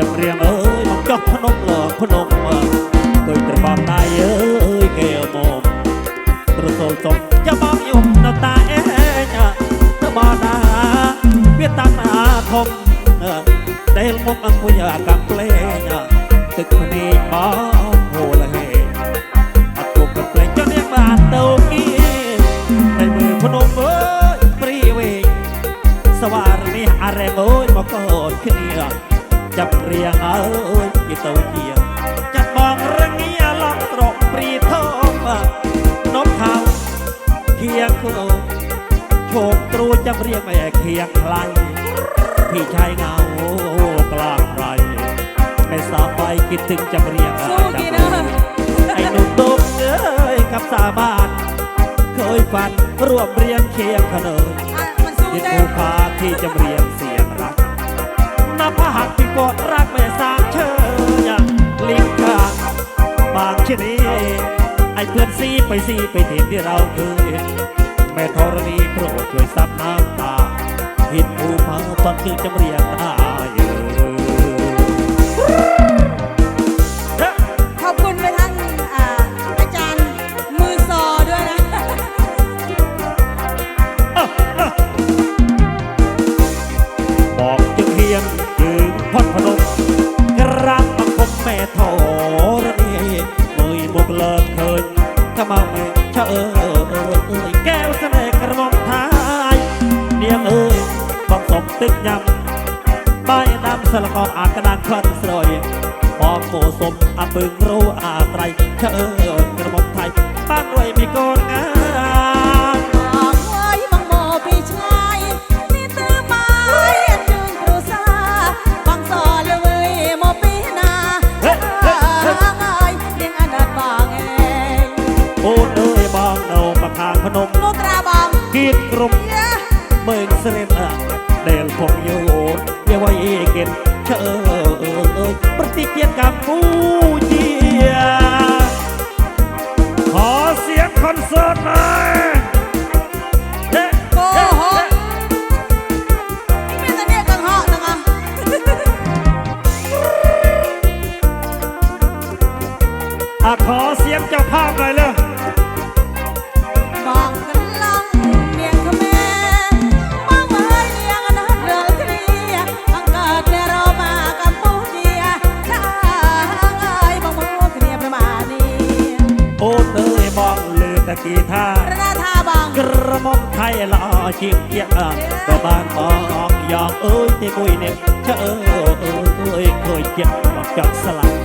ចម្រៀងអើយមកចុះភ្នំលងភ្នំគួយត្របងដៃអើយគេមកប្រសូលសុំចាំបងយំនៅតាអេញទៅបដាវាតាំងអាធំដែលមកអង្គុយអាកាំផ្លេងទឹកភ្នែកបងហូលហេអត់គប់ផ្លេងចង់រៀបបានទៅគីតែមើលភ្នំអើយព្រីវេងសវរនេះអរេងអើយមកកូនគ្នា จับเรียงเอาอีเตาเกียงจัดบองระเงียลองตรอกปรีทองนกเขาเทียงโคโชกตรูจับเรียงแม่เคียงไกลพี่ชายเงากลางไรไม่สาไปคิดถึงจับเรียงจับเรียไอ้หนุ่มตุ้มเอ้ยกับสาบานเคยฝันรวบเรียงเคียงขนมยิ่งนดีพาที่จับเรียงสี ภากที่กดรักไม่สามเชยอย่งลิงกางบางชนีไอ้เพื่อนซีไปซีไปเห็นที่เราเคยแม่ธรณีโปรดช่วยซับน้ำตาหินภูเขาตองคืนจำเรียงได้ បាយដាំសិលកោអាក្តានខ្លាន់ស្រយអបគោសុំអពឹងរូអាត្រៃឈើក្រមុំថៃបាក់រួយមីកូនងាអូនអើយបងនៅបខាងភ្នំលោកត្រាបងគៀតក្រុមមើលស្រីដែលផងយោ Kevin Keoi Bertikia Kampuchia ขอเสียงคอนเสิร์ตหน่อยเฮ้โกหกไม่เป็นไรกันเหาะนะคะอะขอเสียงเจ้าภาพหน่อยเลย ទីថារណាថាបងក្រមុំថៃល្អជាងជាងក៏បានបងយ៉ាងអើយទីមួយនេះចើអើយឃើញចិត្តមកចង់ស្លាប់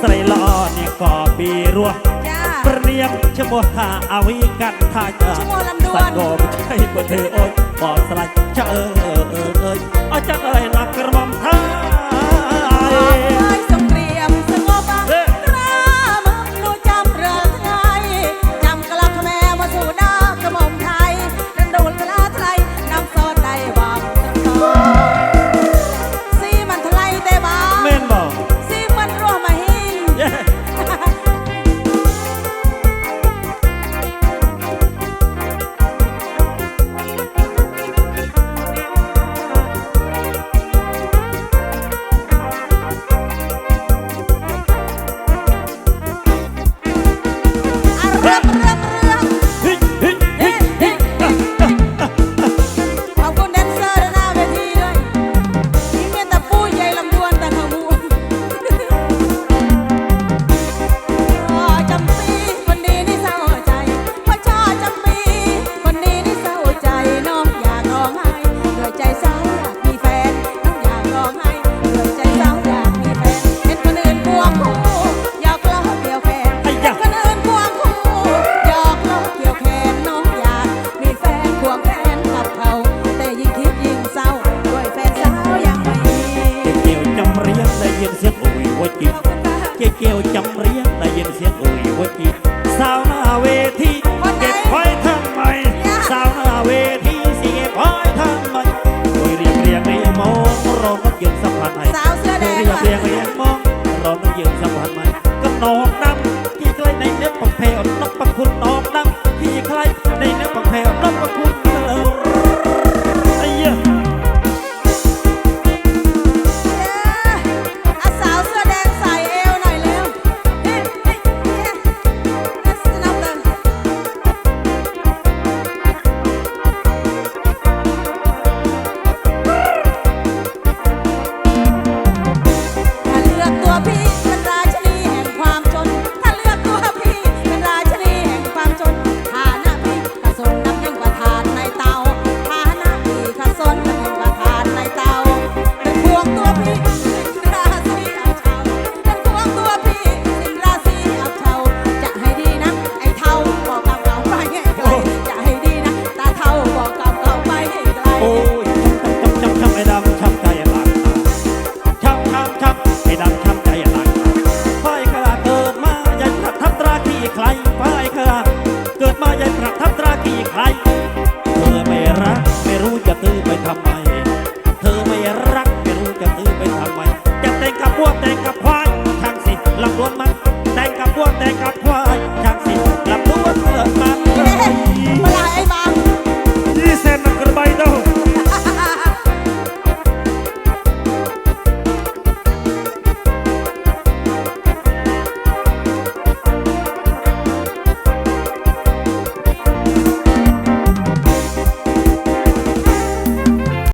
ស្រីល្អនេះក៏ពីរស់ព្រៀបឈ្មោះថាអវីកាត់ថាចាឈ្មោះលំដួនក៏មិនໃช่ក៏ធ្វើអូនបងស្លាច់ចើអើយអើយអត់ចាក់អើយណាក្រមុំ เย็นสัมผัสไทย take a